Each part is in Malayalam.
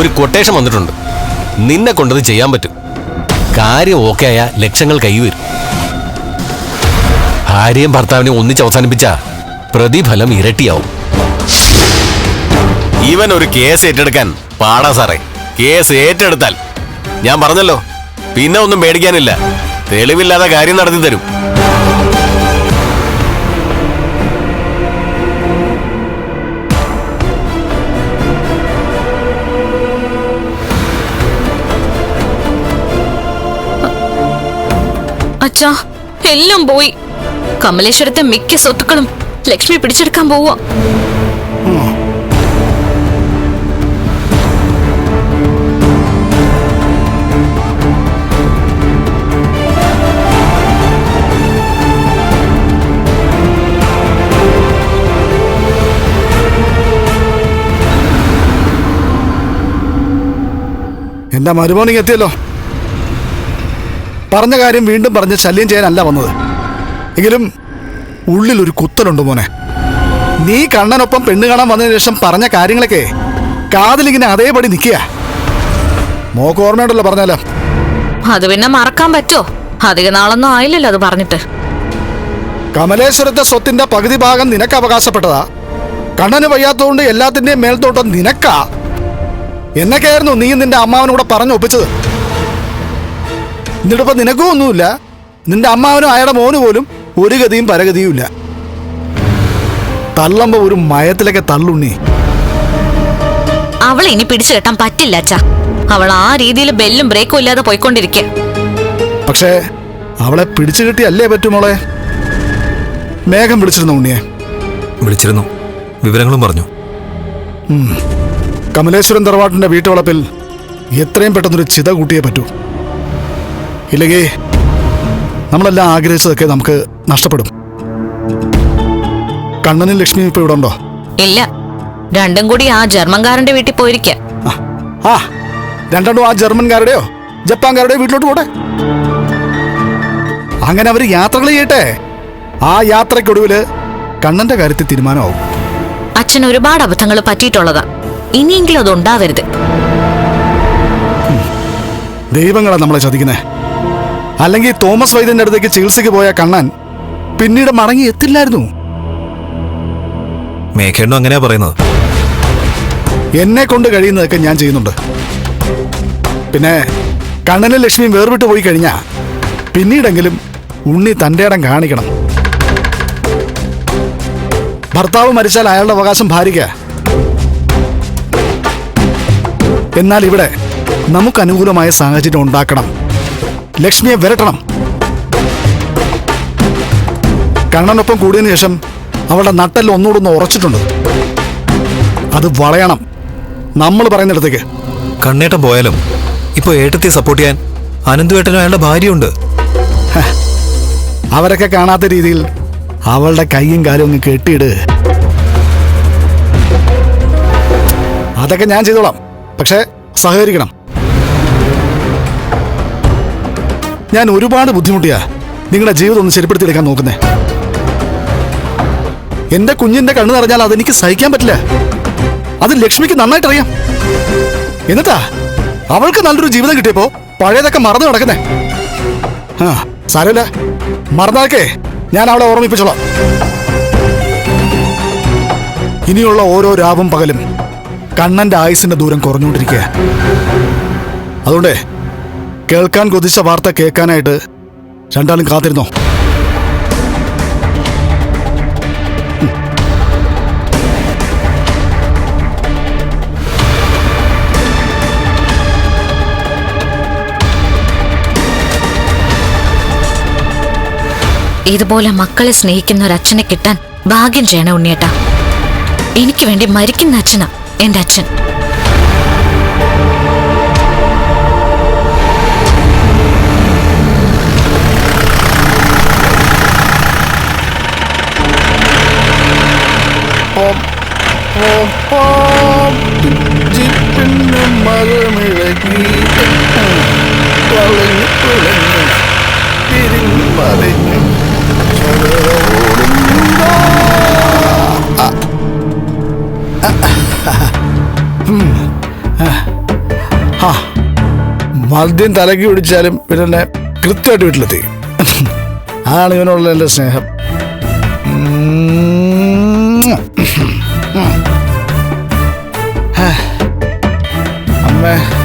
ഒരു കൊട്ടേഷൻ വന്നിട്ടുണ്ട്. നിന്നെ കൊണ്ടത് ചെയ്യാൻ പറ്റും. കാര്യം ഓക്കെ ആയ ലക്ഷങ്ങൾ കൈവരും ഭാര്യയും ഭർത്താവിനെ ഒന്നിച്ച് അവസാനിപ്പിച്ച പ്രതിഫലം ഇരട്ടിയാവും. ഇവൻ ഒരു കേസ് ഏറ്റെടുക്കാൻ പാടാ സാറേ. കേസ് ഏറ്റെടുത്താൽ. ഞാൻ പറഞ്ഞല്ലോ. പിന്നെ ഒന്നും പേടിക്കാനില്ല. തെളിവില്ലാതെ കാര്യം നടത്തി തരും. അച്ഛാ എല്ലാം പോയി. കമലേശ്വരത്തെ മിക്ക സ്വത്തുക്കളും ലക്ഷ്മി പിടിച്ചെടുക്കാൻ പോവാ എന്താ മരുമോണിങ് എത്തിയല്ലോ. പറഞ്ഞ കാര്യം വീണ്ടും പറഞ്ഞ് ശല്യം ചെയ്യാനല്ല വന്നത്. എങ്കിലും ഉള്ളിൽ ഒരു കുത്തലുണ്ട് മോനെ. നീ കണ്ണനൊപ്പം പെണ്ണ് കാണാൻ വന്നതിന് ശേഷം പറഞ്ഞ കാര്യങ്ങളൊക്കെ കാതിലിങ്ങനെ അതേപടി നിൽക്കുക. മോക്ക് ഓർമ്മയുണ്ടല്ലോ പറഞ്ഞാലോ? അത് പിന്നെ മറക്കാൻ പറ്റോ? അധിക നാളൊന്നും ആയില്ലല്ലോ അത് പറഞ്ഞിട്ട്. കമലേശ്വരത്തെ സ്വത്തിന്റെ പകുതി ഭാഗം നിനക്ക് അവകാശപ്പെട്ടതാ. കണ്ണന് വയ്യാത്തതുകൊണ്ട് എല്ലാത്തിന്റെയും മേൽത്തോട്ടം നിനക്കാ. എന്നൊക്കെയായിരുന്നു നീ നിന്റെ അമ്മാവനൂടെ പറഞ്ഞു ഒപ്പിച്ചത്. എന്നിട്ടിപ്പോ നിനക്കും ഒന്നുമില്ല നിന്റെ അമ്മാവനും അയാളുടെ മോന് പോലും ഒരു ഗതിയും പരഗതിയും ഇല്ല. തള്ളുമ്പോ ഒരു മയത്തിലൊക്കെ തള്ളുണ്ണി. അവളെ ഇനി പിടിച്ചു കെട്ടാൻ പറ്റില്ല അച്ഛാ. അവൾ ആ രീതിയിൽ ബെല്ലും ബ്രേക്കും ഇല്ലാതെ പോയിക്കൊണ്ടിരിക്കുക പക്ഷേ അവളെ പിടിച്ചു കിട്ടിയല്ലേ പറ്റുമോളെ മേഘം വിളിച്ചിരുന്നു ഉണ്ണിയെ? വിളിച്ചിരുന്നു. വിവരങ്ങളും പറഞ്ഞു. കമലേശ്വരൻ തറവാട്ടിന്റെ വീട്ടുവളപ്പിൽ എത്രയും പെട്ടെന്നൊരു ചിത കൂട്ടിയേ പറ്റൂ. ഇല്ലെങ്കിൽ നമ്മളെല്ലാം ആഗ്രഹിച്ചതൊക്കെ നമുക്ക് നഷ്ടപ്പെടും. കണ്ണനും ലക്ഷ്മിയും ഇപ്പൊ ഇവിടെ ഉണ്ടോ? ഇല്ല. രണ്ടും കൂടി ആ ജർമ്മൻകാരന്റെ വീട്ടിൽ പോയിരിക്കാ. ആ, ആ ആ ജർമ്മൻകാരുടെയോ ജപ്പാൻകാരുടെയോ വീട്ടിലോട്ട് പോട്ടെ. അങ്ങനെ അവർ യാത്രകൾ ചെയ്യട്ടെ. ആ യാത്രക്കൊടുവിൽ കണ്ണന്റെ കാര്യത്തിൽ തീരുമാനമാവും. അച്ഛൻ ഒരുപാട് അബദ്ധങ്ങൾ പറ്റിയിട്ടുള്ളതാ. ഇനിയെങ്കിലും അത് ഉണ്ടാവരുത്. ദൈവങ്ങളാ നമ്മളെ ചതിക്കുന്നേ. അല്ലെങ്കിൽ തോമസ് വൈദ്യന്റെ അടുത്തേക്ക് ചികിത്സയ്ക്ക് പോയ കണ്ണൻ പിന്നീട് മടങ്ങി എത്തില്ലായിരുന്നു. മേഘേണ്ണു അങ്ങനെയാ പറയുന്നത്. എന്നെ കൊണ്ട് കഴിയുന്നതൊക്കെ ഞാൻ ചെയ്യുന്നുണ്ട്. പിന്നെ കണ്ണനും ലക്ഷ്മിയും വേർവിട്ട് പോയി കഴിഞ്ഞാ പിന്നീടെങ്കിലും ഉണ്ണി തന്റെ ഇടം കാണിക്കണം. ഭർത്താവ് മരിച്ചാൽ അയാളുടെ അവകാശം ഭാര്യയ്ക്ക എന്നാൽ ഇവിടെ നമുക്ക് അനുകൂലമായ സാഹചര്യം ഉണ്ടാക്കണം. ലക്ഷ്മിയെ വരട്ടണം. കണ്ണനൊപ്പം കൂടിയതിനു ശേഷം അവളുടെ നട്ടെല്ലാം ഒന്നുകൂടെ ഒന്ന് ഉറച്ചിട്ടുണ്ട്. അത് വളയണം. നമ്മൾ പറയുന്നിടത്തേക്ക്. കണ്ണേട്ടം പോയാലും ഇപ്പൊ ഏട്ടത്തെ സപ്പോർട്ട് ചെയ്യാൻ അനന്തുവേട്ടനും അയാളുടെ ഭാര്യയുണ്ട്. അവരൊക്കെ കാണാത്ത രീതിയിൽ അവളുടെ കൈയും കാലും ഒന്ന് കെട്ടിയിട്. അതൊക്കെ ഞാൻ ചെയ്തോളാം. പക്ഷേ സഹകരിക്കണം. ഞാൻ ഒരുപാട് ബുദ്ധിമുട്ടിയാ നിങ്ങളുടെ ജീവിതം ഒന്ന് ശരിപ്പെടുത്തിയെടുക്കാൻ നോക്കുന്നേ. എന്റെ കുഞ്ഞിന്റെ കണ്ണു നിറഞ്ഞാൽ അതെനിക്ക് സഹിക്കാൻ പറ്റില്ല. അത് ലക്ഷ്മിക്ക് നന്നായിട്ട് അറിയാം. എന്നിട്ടാ അവൾക്ക് നല്ലൊരു ജീവിതം കിട്ടിയപ്പോ പഴയതൊക്കെ മറന്നു കിടക്കുന്നേ ആ സാരമില്ല. മറന്നാക്കേ ഞാൻ അവളെ ഓർമ്മിപ്പിച്ചോളാം. ഇനിയുള്ള ഓരോ രാവും പകലും കണ്ണന്റെ ആയുസിന്റെ ദൂരം കുറഞ്ഞുകൊണ്ടിരിക്കുക അതുകൊണ്ട് കേൾക്കാൻ കൊതിച്ച വാർത്ത കേൾക്കാനായിട്ട് രണ്ടാളും കാത്തിരുന്നോ? ഇതുപോലെ മക്കളെ സ്നേഹിക്കുന്ന ഒരു അച്ഛനെ കിട്ടാൻ ഭാഗ്യം ചെയ്യണേ ഉണ്ണിയേട്ടാ. എനിക്ക് വേണ്ടി മരിക്കുന്ന അച്ഛനാ എന്റെ അച്ഛൻ. മദ്യം തലക്കി പിടിച്ചാലും പിന്നെ എന്നെ കൃത്യമായിട്ട് വീട്ടിലെത്തി. അതാണ് ഇവനുള്ള എന്റെ സ്നേഹം. അമ്മേ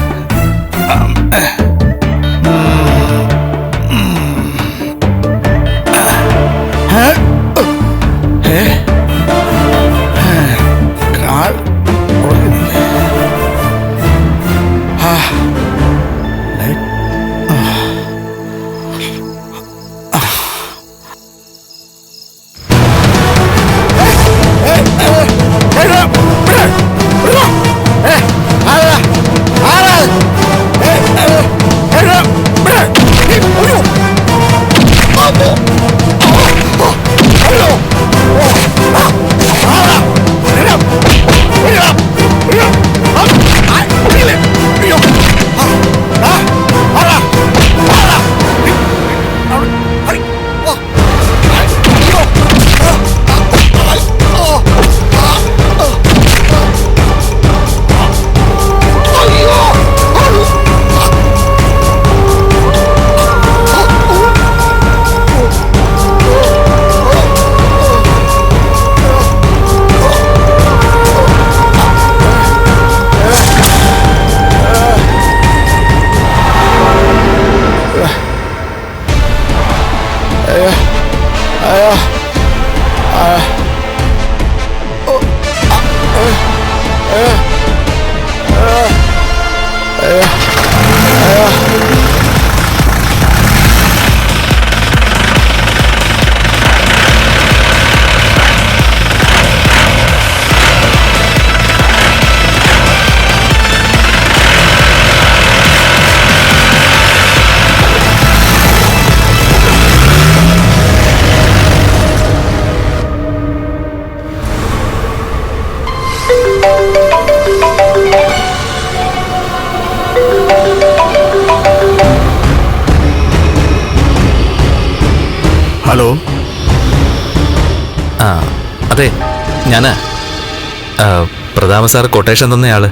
പ്രതാപ സാർ കൊട്ടേഷൻ തന്നയാൾ.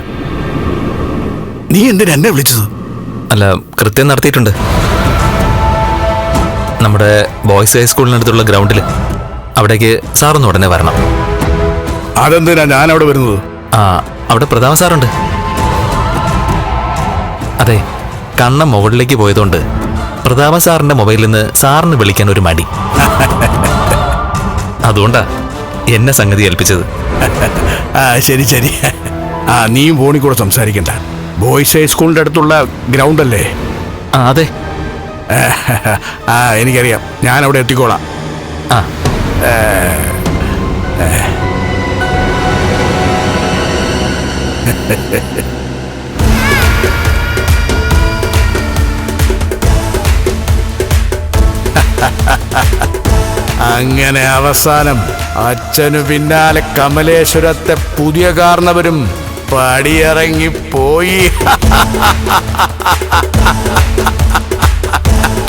നീ എന്തിനാ എന്നെ വിളിച്ചത്? അല്ല കൃത്യം നടത്തിയിട്ടുണ്ട്. നമ്മുടെ ബോയ്സ് ഹൈസ്കൂളിനടുത്തുള്ള ഗ്രൗണ്ടിൽ അവിടേക്ക് സാറൊന്ന് ഉടനെ വരണം. അതെന്തിനാ ഞാൻ അവിടെ വരുന്നത്? ആ അവിടെ പ്രതാപ സാറുണ്ട്. അതെ കണ്ണ മുകളിലേക്ക് പോയതുകൊണ്ട് പ്രതാപ സാറിന്റെ മൊബൈലിൽ നിന്ന് സാറിന് വിളിക്കാൻ ഒരു മടി. അതുകൊണ്ടാ എന്നെ സംഗതി ഏൽപ്പിച്ചത്. ആ ശരി ശരി. ആ നീയും ഫോണിൽ കൂടെ സംസാരിക്കണ്ട. ബോയ്സ് ഹൈസ്കൂളിന്റെ അടുത്തുള്ള ഗ്രൗണ്ട് അല്ലേ? ആ അതെ. ആ എനിക്കറിയാം. ഞാൻ അവിടെ എത്തിക്കോളാം. ആ. അങ്ങനെ അവസാനം അച്ഛനു പിന്നാലെ കമലേശ്വരത്തെ പുതിയ കാരണവരും പടിയിറങ്ങി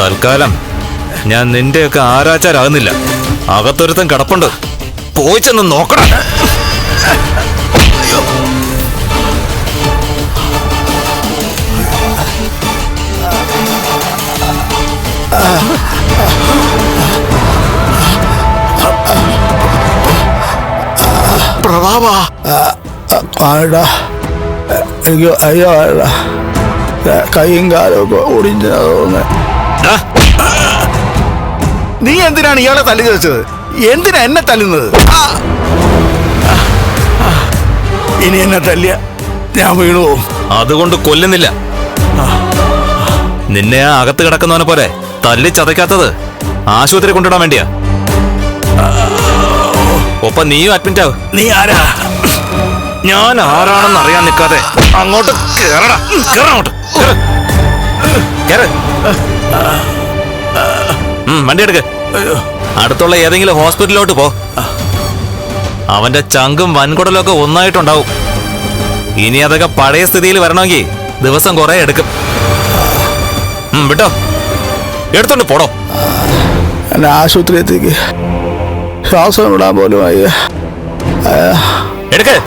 തൽക്കാലം. ഞാൻ നിന്റെയൊക്കെ ആരാച്ചാരാകുന്നില്ല. അകത്തൊരുത്തൻ കിടപ്പുണ്ട്. പോയി ചെന്ന് നോക്കണം പ്രതാപ. അയ്യോ അയ്യോ ആടാ. കൈയും കാലും ഒക്കെ ഒടിഞ്ഞാ തോന്നുന്നത് നീ എന്തിനാണ് ഇയാളെ തല്ലി ചോദിച്ചത് എന്തിനാ എന്നെ തല്ലുന്നത്! ഇനി എന്നെ തല്ലിയ ഞാൻ വീണു അതുകൊണ്ട് കൊല്ലുന്നില്ല. നിന്നെ ആ അകത്ത് കിടക്കുന്നവനെ പോലെ തല്ലി ചതയ്ക്കാത്തത് ആശുപത്രി കൊണ്ടിടാൻ വേണ്ടിയാ. ഒപ്പം നീയും അഡ്മിറ്റ്. ആവ് നീ ആരാ? ഞാൻ ആരാണെന്ന് അറിയാൻ നിൽക്കാതെ അങ്ങോട്ട് കേറടാ. കേറ അങ്ങോട്ട്. കേറ്. വണ്ടി എടുക്ക്. അടുത്തുള്ള ഏതെങ്കിലും ഹോസ്പിറ്റലിലോട്ട് പോ. അവന്റെ ചങ്കും വൻകുടലും ഒക്കെ ഒന്നായിട്ടുണ്ടാവും. ഇനി അതൊക്കെ പഴയ സ്ഥിതിയിൽ വരണമെങ്കിൽ ദിവസം കുറെ എടുക്കും. വിട്ടോ. എടുത്തോണ്ട് പോടോ. എന്നെ ആശുപത്രി എത്തിക്ക് ശ്വാസം വിടാൻ പോലും അയ്യ. എടുക്ക്.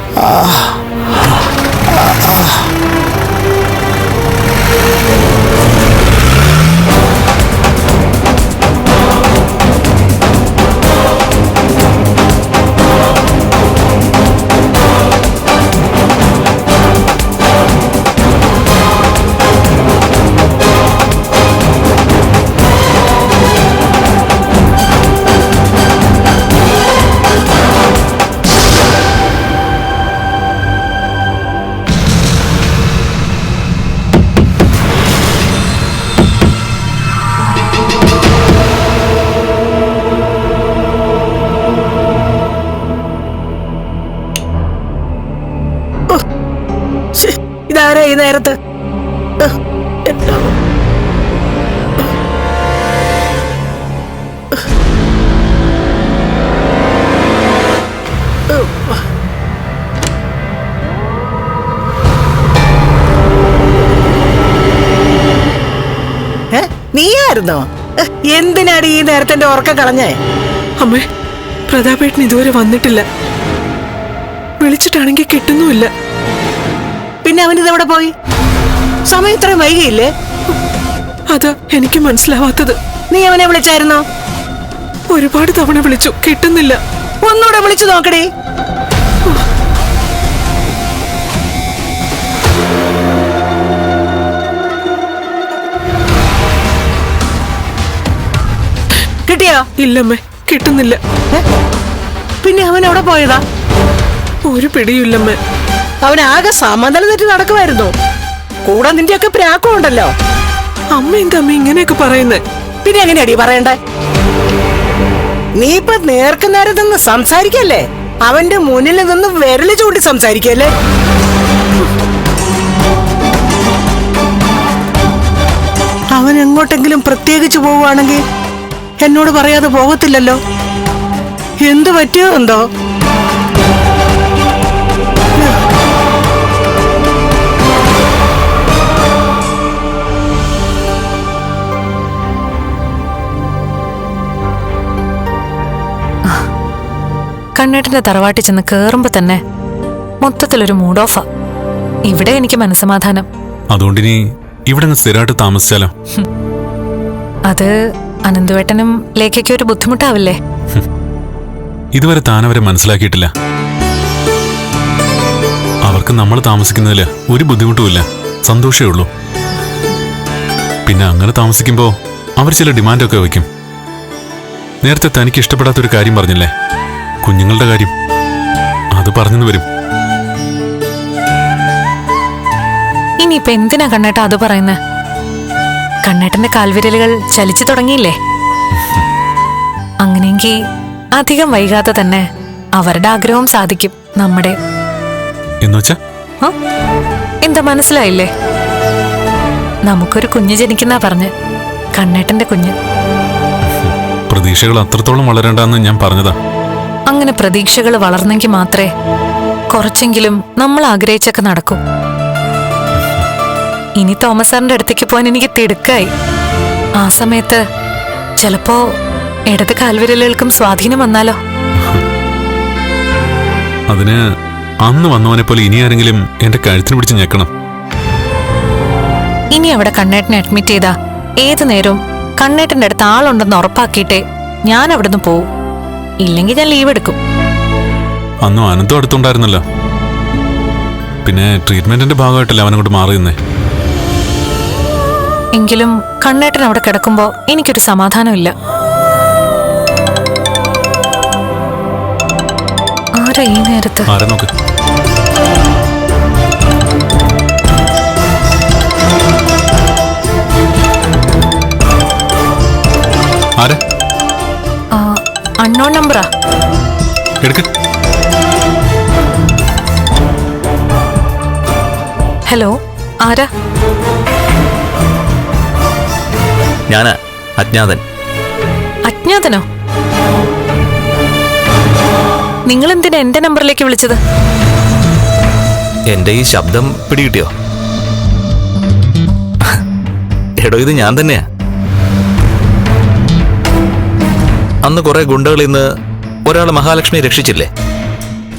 ഉഹ്, എന്തിനാടി ഈ നേരത്തെ ഓർക്ക ഉറക്കം കളഞ്ഞേ? അമ്മേ പ്രതാപേട്ടൻ ഇതുവരെ വന്നിട്ടില്ല. വിളിച്ചിട്ടാണെങ്കിൽ കിട്ടുന്നുമില്ല. പിന്നെ അവൻ ഇതെവിടെ പോയി? സമയം ഇത്രയും വൈകിയില്ലേ? അത് എനിക്ക് മനസ്സിലാവാത്തത്. നീ അവനെ വിളിച്ചായിരുന്നോ? ഒരുപാട് തവണ വിളിച്ചു കിട്ടുന്നില്ല. ഒന്നുകൂടെ വിളിച്ചു നോക്കടേ. കിട്ടിയോ ഇല്ലമ്മേ കിട്ടുന്നില്ല. പിന്നെ അവൻ അവിടെ പോയതാ? ഒരു പിടിയില്ലമ്മേ അവൻ ആകെ സമാധാനം തെറ്റി നടക്കുമായിരുന്നു. കൂടെ നിന്റെ ഒക്കെ പ്രാക്കം ഉണ്ടല്ലോ. അമ്മ എന്താ അമ്മ ഇങ്ങനെയൊക്കെ പറയുന്നേ. പിന്നെ എങ്ങനെയാടി പറയണ്ടേ? നീ ഇപ്പൊ നേർക്ക് നേരെ നിന്ന് സംസാരിക്കല്ലേ? അവന്റെ മുന്നിൽ നിന്ന് വിരൽ ചൂണ്ടി സംസാരിക്കല്ലേ? അവൻ എങ്ങോട്ടെങ്കിലും പ്രത്യേകിച്ച് പോവുകയാണെങ്കിൽ എന്നോട് പറയാതെ പോകത്തില്ലല്ലോ. എന്തു പറ്റിയോ എന്തോ? കണ്ണേട്ടന്റെ തറവാട്ടിൽ ചെന്ന് കേറുമ്പോ തന്നെ മൊത്തത്തിലൊരു മൂഡ് ഓഫാ ഇവിടെ എനിക്ക് മനസ്സമാധാനം. അതുകൊണ്ടിനി ഇവിടെ നിന്ന് സ്ഥിരമായിട്ട് താമസിച്ചാലോ? അത് അനന്തുവേട്ടനും ലേഖയ്ക്ക് ഒരു ബുദ്ധിമുട്ടാവില്ലേ? ഇതുവരെ താനവരെ മനസ്സിലാക്കിയിട്ടില്ല. അവർക്ക് നമ്മൾ താമസിക്കുന്നതിൽ ഒരു ബുദ്ധിമുട്ടുമില്ല സന്തോഷമേ ഉള്ളൂ. പിന്നെ അങ്ങനെ താമസിക്കുമ്പോൾ അവർ ചില ഡിമാൻഡൊക്കെ വയ്ക്കും. നേരത്തെ തനിക്ക് ഇഷ്ടപ്പെടാത്ത ഒരു കാര്യം പറഞ്ഞില്ലേ? കുഞ്ഞുങ്ങളുടെ കാര്യം. അത് പറഞ്ഞെന്ന് വരും. ഇനിയിപ്പൊ എന്തിനാ കണ്ണേട്ടാ അത് പറയുന്നത് കണ്ണേട്ടന്റെ കാൽവിരലുകൾ ചലിച്ചു തുടങ്ങിയില്ലേ? അങ്ങനെയെങ്കിൽ അധികം വൈകാതെ തന്നെ അവരുടെ ആഗ്രഹവും സാധിക്കും നമ്മുടെ. എന്നുവെച്ചാ? എന്താ മനസ്സിലായില്ലേ? നമുക്കൊരു കുഞ്ഞ് ജനിക്കുന്ന പറഞ്ഞ് കണ്ണേട്ടന്റെ കുഞ്ഞ്. പ്രതീക്ഷകൾ അത്രത്തോളം വളരണ്ടെന്ന് ഞാൻ പറഞ്ഞതാ. അങ്ങനെ പ്രതീക്ഷകൾ വളർന്നെങ്കിൽ മാത്രമേ കുറച്ചെങ്കിലും നമ്മൾ ആഗ്രഹിച്ചൊക്കെ നടക്കൂ. ഇനി തോമസ് സാറിന്റെ അടുത്തേക്ക് പോകാൻ എനിക്ക് തിടുക്കായി. ആ സമയത്ത് ചിലപ്പോ ഇടത് കാൽവിരലുകൾക്കും സ്വാധീനം വന്നാലോ? അതിന് അന്ന് വന്നവനെ പോലെ ഇനി ആരെങ്കിലും എന്റെ കഴുത്തിന് പിടിച്ച് ഞെക്കണം. ഇനി അവിടെ കണ്ണേട്ടനെ അഡ്മിറ്റ് ചെയ്താ ഏതു നേരവും കണ്ണേട്ടന്റെ അടുത്ത് ആളുണ്ടെന്ന് ഉറപ്പാക്കിയിട്ടേ ഞാൻ അവിടുന്ന് പോവും. ഇല്ലെങ്കിൽ ഞാൻ ലീവ് എടുക്കും. അന്നും അനന്തും അടുത്തുണ്ടായിരുന്നല്ലോ. പിന്നെ ട്രീറ്റ്മെന്റിന്റെ ഭാഗമായിട്ടല്ലേ അവനങ്ങോട്ട് കൊണ്ട് നിന്നേ എങ്കിലും കണ്ണേട്ടൻ അവിടെ കിടക്കുമ്പോ എനിക്കൊരു സമാധാനമില്ല. ആരാ ഈ നേരത്ത്? ആരെ നോക്ക്? ആരെ? അൺനോൺ നമ്പറാ എടുക്ക. ഹലോ ആരാ? ഞാനാ അജ്ഞാതൻ. അജ്ഞാതനോ? നിങ്ങൾ എന്തിനാ എന്റെ നമ്പറിലേക്ക് വിളിച്ചത്? എന്റെ ഈ ശബ്ദം പിടികിട്ടിയോ? എടോ ഇത് ഞാൻ തന്നെയാ. അന്ന് കുറെ ഗുണ്ടകളിൽ നിന്ന് ഒരാൾ Mahalakshmi രക്ഷിച്ചില്ലേ?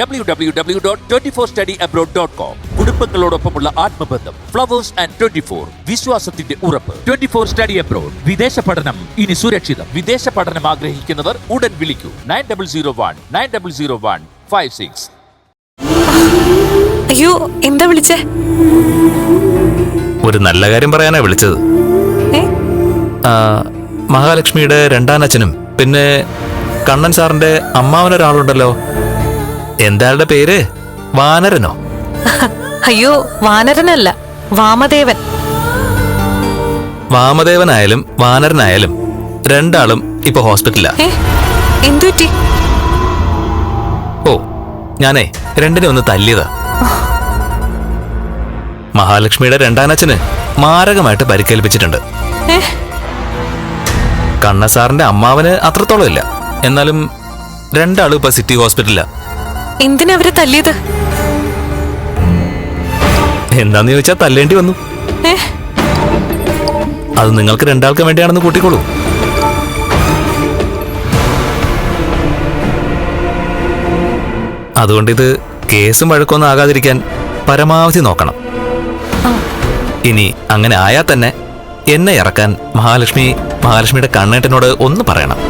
W W W dot twenty four study abroad dot com കുടുംബങ്ങളോടൊപ്പമുള്ള ആത്മബന്ധം ഫ്ലവേഴ്സ് ആൻഡ് ട്വന്റി ഫോർ വിശ്വാസത്തിന്റെ ഉറപ്പ്. ട്വന്റി ഫോർ സ്റ്റഡി അബ്രോഡ് വിദേശ പഠനം ഇനി സുരക്ഷിതം. വിദേശ പഠനം ആഗ്രഹിക്കുന്നവർ ഉടൻ വിളിക്കൂ. Nine double zero one nine double zero one five six അയ്യോ എന്താ വിളിച്ചേ? ഒരു നല്ല കാര്യം പറയാനാ വിളിച്ചത്. ആ, മഹാലക്ഷ്മിയുടെ രണ്ടാനച്ഛനും പിന്നെ കണ്ണൻ സാറിന്റെ അമ്മാവനൊരാളുണ്ടല്ലോ. എന്താളുടെ പേര്? വാനരനോ? അയ്യോ വാനരനല്ല വാമദേവൻ. വാമദേവനായാലും വാനരനായാലും രണ്ടാളും ഇപ്പൊ ഹോസ്പിറ്റലിലാ. ഏ ഓ ഞാനേ രണ്ടിനെ ഒന്ന് തല്ലിയതാ. മഹാലക്ഷ്മിയുടെ രണ്ടാനച്ഛന് മാരകമായിട്ട് പരിക്കേൽപ്പിച്ചിട്ടുണ്ട്. കണ്ണസാറിന്റെ അമ്മാവന് അത്രത്തോളം ഇല്ല. എന്നാലും രണ്ടാളും ഇപ്പൊ സിറ്റി ഹോസ്പിറ്റലിലാ. എന്തിനാ അവരെ തല്ലിയത്? എന്താന്ന് ചോദിച്ചാ തല്ലേണ്ടി വന്നു. അത് നിങ്ങൾക്ക് രണ്ടാൾക്കും വേണ്ടിയാണെന്ന് കൂട്ടിക്കോളൂ. അതുകൊണ്ട് ഇത് കേസും വഴക്കൊന്നും ആകാതിരിക്കാൻ പരമാവധി നോക്കണം. ഇനി അങ്ങനെ ആയാൽ തന്നെ എന്നെ ഇറക്കാൻ മഹാലക്ഷ്മി മഹാലക്ഷ്മിയുടെ കണ്ണേട്ടനോട് ഒന്ന് പറയണം.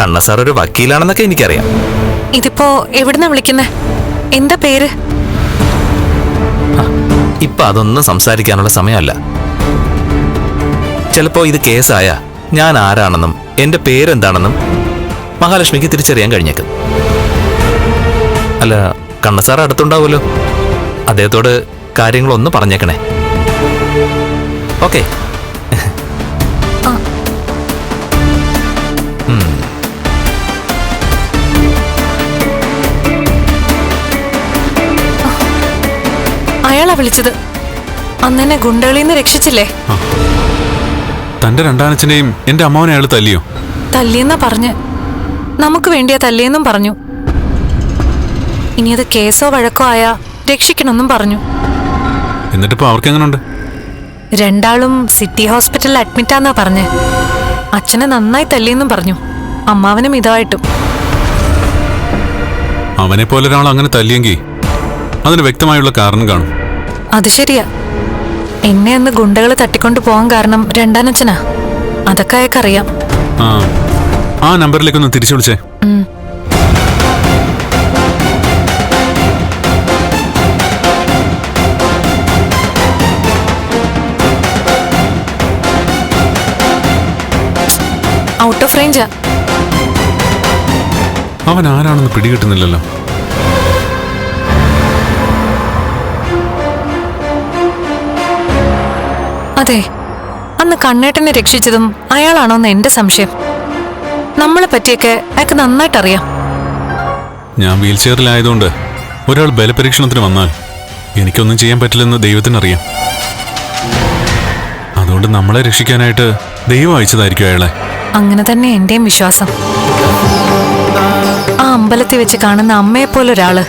കണ്ണ സാർ ഒരു വക്കീലാണെന്നൊക്കെ എനിക്കറിയാം. ഇതിപ്പോ എവിടുന്നാ വിളിക്കുന്നേ? എന്താ പേര്? ഇപ്പൊ അതൊന്നും സംസാരിക്കാനുള്ള സമയമല്ല. ചിലപ്പോ ഇത് കേസായ ഞാൻ ആരാണെന്നും എന്റെ പേരെന്താണെന്നും മഹാലക്ഷ്മിക്ക് തിരിച്ചറിയാൻ കഴിഞ്ഞേക്കും. അല്ല കണ്ണസാർ അടുത്തുണ്ടാവുമല്ലോ. അദ്ദേഹത്തോട് കാര്യങ്ങളൊന്ന് പറഞ്ഞേക്കണേ. ഓക്കെ. അയാളാ വിളിച്ചത്. അന്നെന്നെ ഗുണ്ടകളിൽ നിന്ന് രക്ഷിച്ചില്ലേ തന്റെ രണ്ടാനച്ഛനെയും എന്റെ അമ്മാവനെ അയാൾ തല്ലിയോ? തല്ലിയെന്നാ പറഞ്ഞ്. നമുക്ക് വേണ്ടിയാ തല്ലിയെന്നും പറഞ്ഞു. ഇനി അത് കേസോ വഴക്കോ ആയാ രക്ഷിക്കണമെന്നും പറഞ്ഞു. എന്നിട്ടിപ്പോ അവർക്ക് എങ്ങനെയുണ്ട് രണ്ടാളും സിറ്റി ഹോസ്പിറ്റലിൽ അഡ്മിറ്റാന്നാ പറഞ്ഞ്. അച്ഛനെ നന്നായി തല്ലിയെന്നും പറഞ്ഞു. അമ്മാവനും ഇതായിട്ടും. അവനെ പോലെ ഒരാൾ അങ്ങനെ തല്ലിയെങ്കിൽ അതിന് വ്യക്തമായുള്ള കാരണം കാണും. അത് ശരിയാ. എന്നെ അന്ന് ഗുണ്ടകൾ തട്ടിക്കൊണ്ടു പോകാൻ കാരണം രണ്ടാനച്ഛനാ. അതൊക്കെ അയാൾക്കറിയാം. ആ നമ്പറിലേക്ക് ഒന്ന് തിരിച്ചു വിളിച്ചേ. ഔട്ട് ഓഫ് റേഞ്ചാ അവൻ ആരാണെന്ന് പിടികിട്ടുന്നില്ലല്ലോ. അതെ അന്ന് കണ്ണേട്ടനെ രക്ഷിച്ചതും അയാളാണോന്ന് എന്റെ സംശയം. നമ്മളെ പറ്റിയൊക്കെ അയാൾക്ക് നന്നായിട്ടറിയാം. ഞാൻ വീൽചെയറിലായതുകൊണ്ട് ഒരാൾ ബലപരീക്ഷണത്തിന് വന്നാൽ എനിക്കൊന്നും ചെയ്യാൻ പറ്റില്ലെന്ന് ദൈവത്തിനറിയാം. അതുകൊണ്ട് നമ്മളെ രക്ഷിക്കാനായിട്ട് ദൈവം അയച്ചതായിരിക്കും അയാളെ. അങ്ങനെ തന്നെ എന്റെയും വിശ്വാസം. ആ അമ്പലത്തിൽ വെച്ച് കാണുന്ന അമ്മയെ പോലെ ഒരാൾ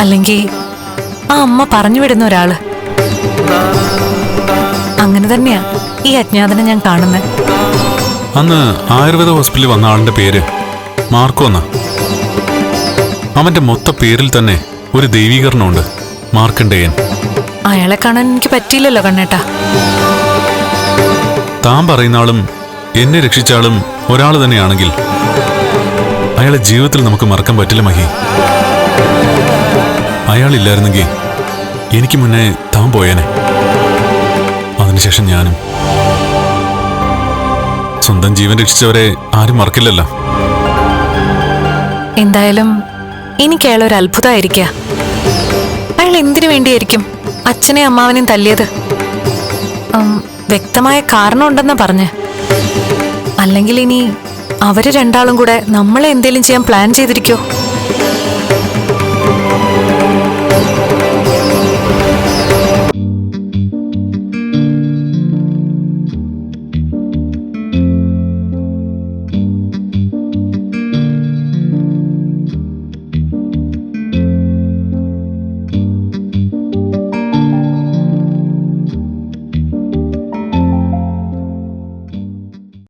അല്ലെങ്കിൽ ആ അമ്മ പറഞ്ഞു വിടുന്ന ഒരാൾ. അങ്ങനെ തന്നെയാ. ഈ അജ്ഞാതനെ ഞാൻ കാണുന്നത് അന്ന് ആയുർവേദ ഹോസ്പിറ്റലിൽ വന്ന ആളിന്റെ പേര് മാർക്കോന്ന അവന്റെ മൊത്ത പേരിൽ തന്നെ ഒരു ദൈവീകരണമുണ്ട് മാർക്കണ്ടേയൻ അയാളെ കാണാൻ എനിക്ക് പറ്റിയില്ലല്ലോ കണ്ണേട്ടാ. താൻ പറയുന്ന ആളും എന്നെ രക്ഷിച്ച ആളും ഒരാൾ തന്നെയാണെങ്കിൽ അയാളെ ജീവിതത്തിൽ നമുക്ക് മറക്കാൻ പറ്റില്ല മഹി. അയാളില്ലായിരുന്നെങ്കിൽ എനിക്ക് മുന്നേ താൻ പോയേനെ. അതിനുശേഷം ഞാനും സ്വന്തം ജീവൻ രക്ഷിച്ചവരെ ആരും മറക്കില്ലല്ലോ. എന്തായാലും എനിക്ക് അയാൾ ഒരു അത്ഭുതമായിരിക്കുക അയാൾ എന്തിനു വേണ്ടിയായിരിക്കും അച്ഛനെ അമ്മാവനെയും തല്ലിയത്? വ്യക്തമായ കാരണമുണ്ടെന്നാ പറഞ്ഞ്. അല്ലെങ്കിൽ ഇനി അവർ രണ്ടാളും കൂടെ നമ്മളെ എന്തേലും ചെയ്യാൻ പ്ലാൻ ചെയ്തിരിക്കോ?